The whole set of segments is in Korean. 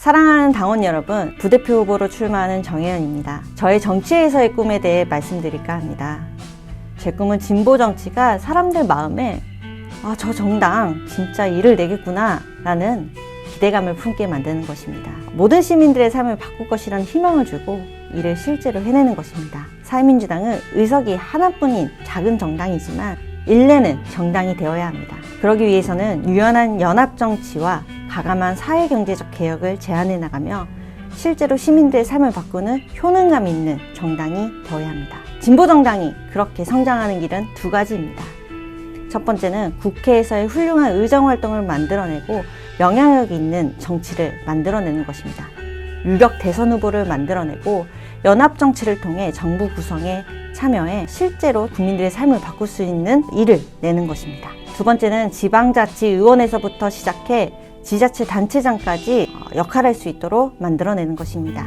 사랑하는 당원 여러분, 부대표 후보로 출마하는 정혜연입니다. 저의 정치에서의 꿈에 대해 말씀드릴까 합니다. 제 꿈은 진보 정치가 사람들 마음에 아, 저 정당 진짜 일을 내겠구나 라는 기대감을 품게 만드는 것입니다. 모든 시민들의 삶을 바꿀 것이라는 희망을 주고 이를 실제로 해내는 것입니다. 사회민주당은 의석이 하나뿐인 작은 정당이지만 일내는 정당이 되어야 합니다. 그러기 위해서는 유연한 연합 정치와 가감한 사회 경제적 개혁을 제안해 나가며 실제로 시민들의 삶을 바꾸는 효능감 있는 정당이 되어야 합니다. 진보 정당이 그렇게 성장하는 길은 두 가지입니다. 첫 번째는 국회에서의 훌륭한 의정 활동을 만들어내고 영향력 있는 정치를 만들어내는 것입니다. 유력 대선 후보를 만들어내고 연합 정치를 통해 정부 구성에 참여해 실제로 국민들의 삶을 바꿀 수 있는 일을 내는 것입니다. 두 번째는 지방자치 의원에서부터 시작해 지자체 단체장까지 어, 역할할 수 있도록 만들어내는 것입니다.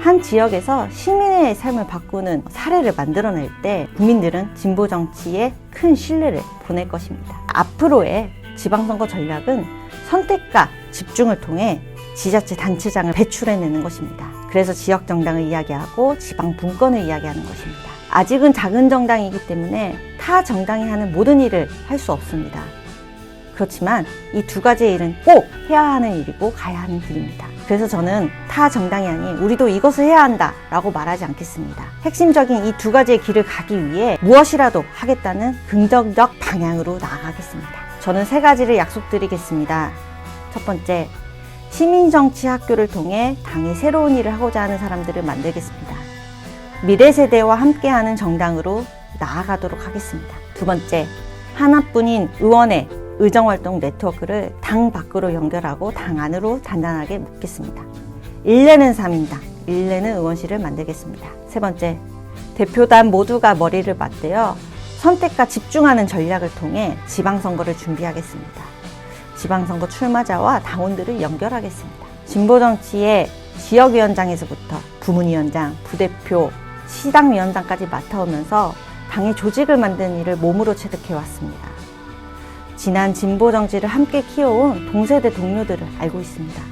한 지역에서 시민의 삶을 바꾸는 사례를 만들어낼 때 국민들은 진보 정치에 큰 신뢰를 보낼 것입니다. 앞으로의 지방선거 전략은 선택과 집중을 통해 지자체 단체장을 배출해내는 것입니다. 그래서 지역 정당을 이야기하고 지방 분권을 이야기하는 것입니다. 아직은 작은 정당이기 때문에 타 정당이 하는 모든 일을 할 수 없습니다. 그렇지만 이 두 가지의 일은 꼭 해야 하는 일이고 가야 하는 길입니다. 그래서 저는 타 정당이 아닌 우리도 이것을 해야 한다 라고 말하지 않겠습니다. 핵심적인 이 두 가지의 길을 가기 위해 무엇이라도 하겠다는 긍정적 방향으로 나아가겠습니다. 저는 세 가지를 약속드리겠습니다. 첫 번째, 시민정치 학교를 통해 당의 새로운 일을 하고자 하는 사람들을 만들겠습니다. 미래 세대와 함께하는 정당으로 나아가도록 하겠습니다. 두 번째, 하나뿐인 의원의 의정활동 네트워크를 당 밖으로 연결하고 당 안으로 단단하게 묶겠습니다. 1내는 3인당, 1내는 의원실을 만들겠습니다. 세 번째, 대표단 모두가 머리를 맞대어 선택과 집중하는 전략을 통해 지방선거를 준비하겠습니다. 지방선거 출마자와 당원들을 연결하겠습니다. 진보정치의 지역위원장에서부터 부문위원장, 부대표, 시당위원장까지 맡아오면서 당의 조직을 만드는 일을 몸으로 체득해왔습니다. 지난 진보 정치를 함께 키워온 동세대 동료들을 알고 있습니다.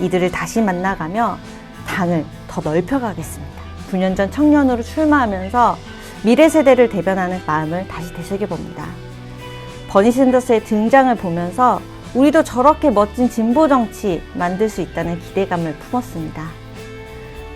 이들을 다시 만나가며 당을 더 넓혀가겠습니다. 9년 전 청년으로 출마하면서 미래 세대를 대변하는 마음을 다시 되새겨 봅니다. 버니 샌더스의 등장을 보면서 우리도 저렇게 멋진 진보 정치 만들 수 있다는 기대감을 품었습니다.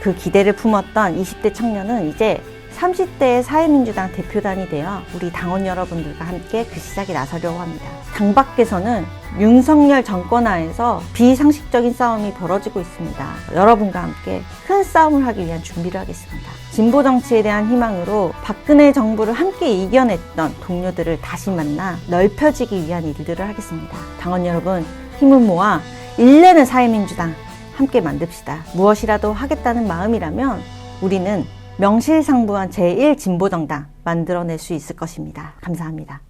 그 기대를 품었던 20대 청년은 이제 30대의 사회민주당 대표단이 되어 우리 당원 여러분들과 함께 그 시작에 나서려고 합니다. 당 밖에서는 윤석열 정권 하에서 비상식적인 싸움이 벌어지고 있습니다. 여러분과 함께 큰 싸움을 하기 위한 준비를 하겠습니다. 진보 정치에 대한 희망으로 박근혜 정부를 함께 이겨냈던 동료들을 다시 만나 넓혀지기 위한 일들을 하겠습니다. 당원 여러분 힘을 모아 일내는 사회민주당 함께 만듭시다. 무엇이라도 하겠다는 마음이라면 우리는 명실상부한 제1진보정당 만들어낼 수 있을 것입니다. 감사합니다.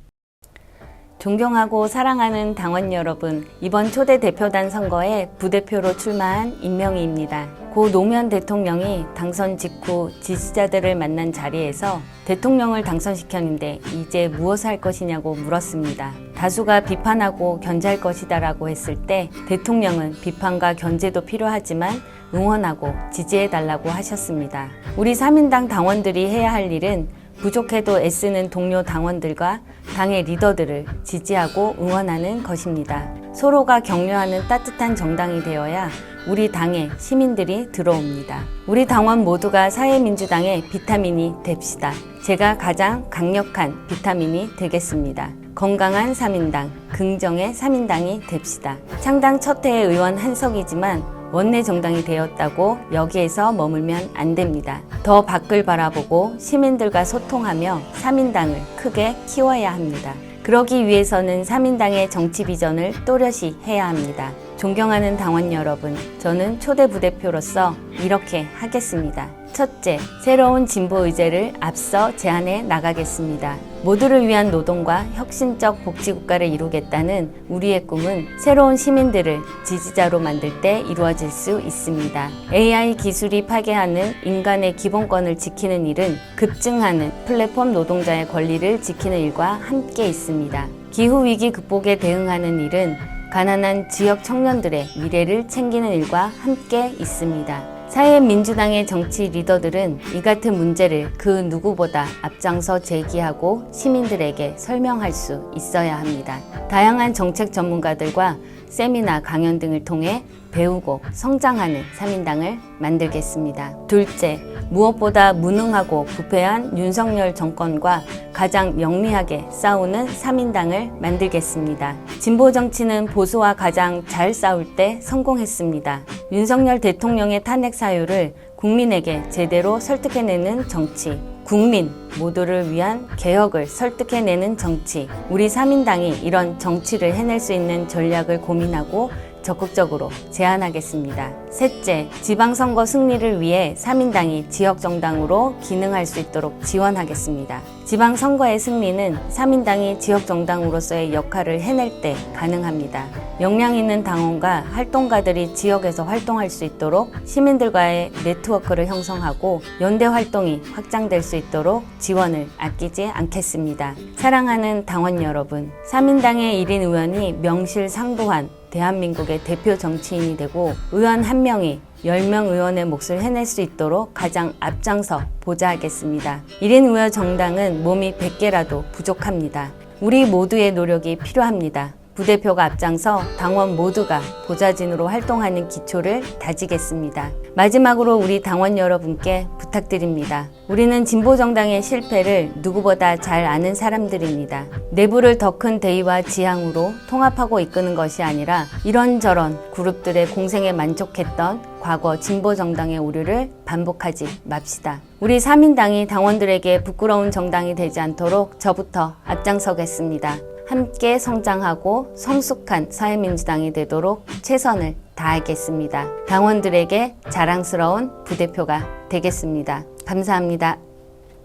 존경하고 사랑하는 당원 여러분, 이번 초대 대표단 선거에 부대표로 출마한 임명희입니다. 고 노무현 대통령이 당선 직후 지지자들을 만난 자리에서 대통령을 당선시켰는데 이제 무엇을 할 것이냐고 물었습니다. 다수가 비판하고 견제할 것이다라고 했을 때 대통령은 비판과 견제도 필요하지만 응원하고 지지해달라고 하셨습니다. 우리 3인당 당원들이 해야 할 일은 부족해도 애쓰는 동료 당원들과 당의 리더들을 지지하고 응원하는 것입니다. 서로가 격려하는 따뜻한 정당이 되어야 우리 당에 시민들이 들어옵니다. 우리 당원 모두가 사회민주당의 비타민이 됩시다. 제가 가장 강력한 비타민이 되겠습니다. 건강한 3인당, 긍정의 3인당이 됩시다. 창당 첫 해의 의원 한석이지만 원내 정당이 되었다고 여기에서 머물면 안 됩니다. 더 밖을 바라보고 시민들과 소통하며 3인당을 크게 키워야 합니다. 그러기 위해서는 3인당의 정치 비전을 또렷이 해야 합니다. 존경하는 당원 여러분, 저는 초대 부대표로서 이렇게 하겠습니다. 첫째, 새로운 진보 의제를 앞서 제안해 나가겠습니다. 모두를 위한 노동과 혁신적 복지국가를 이루겠다는 우리의 꿈은 새로운 시민들을 지지자로 만들 때 이루어질 수 있습니다. AI 기술이 파괴하는 인간의 기본권을 지키는 일은 급증하는 플랫폼 노동자의 권리를 지키는 일과 함께 있습니다. 기후위기 극복에 대응하는 일은 가난한 지역 청년들의 미래를 챙기는 일과 함께 있습니다. 사회민주당의 정치 리더들은 이 같은 문제를 그 누구보다 앞장서 제기하고 시민들에게 설명할 수 있어야 합니다. 다양한 정책 전문가들과 세미나 강연 등을 통해 배우고 성장하는 3인당을 만들겠습니다. 둘째, 무엇보다 무능하고 부패한 윤석열 정권과 가장 영리하게 싸우는 3인당을 만들겠습니다. 진보 정치는 보수와 가장 잘 싸울 때 성공했습니다. 윤석열 대통령의 탄핵 사유를 국민에게 제대로 설득해내는 정치, 국민 모두를 위한 개혁을 설득해내는 정치, 우리 3인당이 이런 정치를 해낼 수 있는 전략을 고민하고 적극적으로 제안하겠습니다. 셋째, 지방선거 승리를 위해 3인당이 지역정당으로 기능할 수 있도록 지원하겠습니다. 지방선거의 승리는 3인당이 지역정당으로서의 역할을 해낼 때 가능합니다. 역량 있는 당원과 활동가들이 지역에서 활동할 수 있도록 시민들과의 네트워크를 형성하고 연대 활동이 확장될 수 있도록 지원을 아끼지 않겠습니다. 사랑하는 당원 여러분, 3인당의 1인 의원이 명실상부한 대한민국의 대표 정치인이 되고 의원 한 명이 10명 의원의 몫을 해낼 수 있도록 가장 앞장서 보좌하겠습니다. 1인 의원 정당은 몸이 100개라도 부족합니다. 우리 모두의 노력이 필요합니다. 부대표가 앞장서 당원 모두가 보좌진으로 활동하는 기초를 다지겠습니다. 마지막으로 우리 당원 여러분께 부탁드립니다. 우리는 진보정당의 실패를 누구보다 잘 아는 사람들입니다. 내부를 더 큰 대의와 지향으로 통합하고 이끄는 것이 아니라 이런저런 그룹들의 공생에 만족했던 과거 진보정당의 오류를 반복하지 맙시다. 우리 3인당이 당원들에게 부끄러운 정당이 되지 않도록 저부터 앞장서겠습니다. 함께 성장하고 성숙한 사회민주당이 되도록 최선을 다하겠습니다. 당원들에게 자랑스러운 부대표가 되겠습니다. 감사합니다.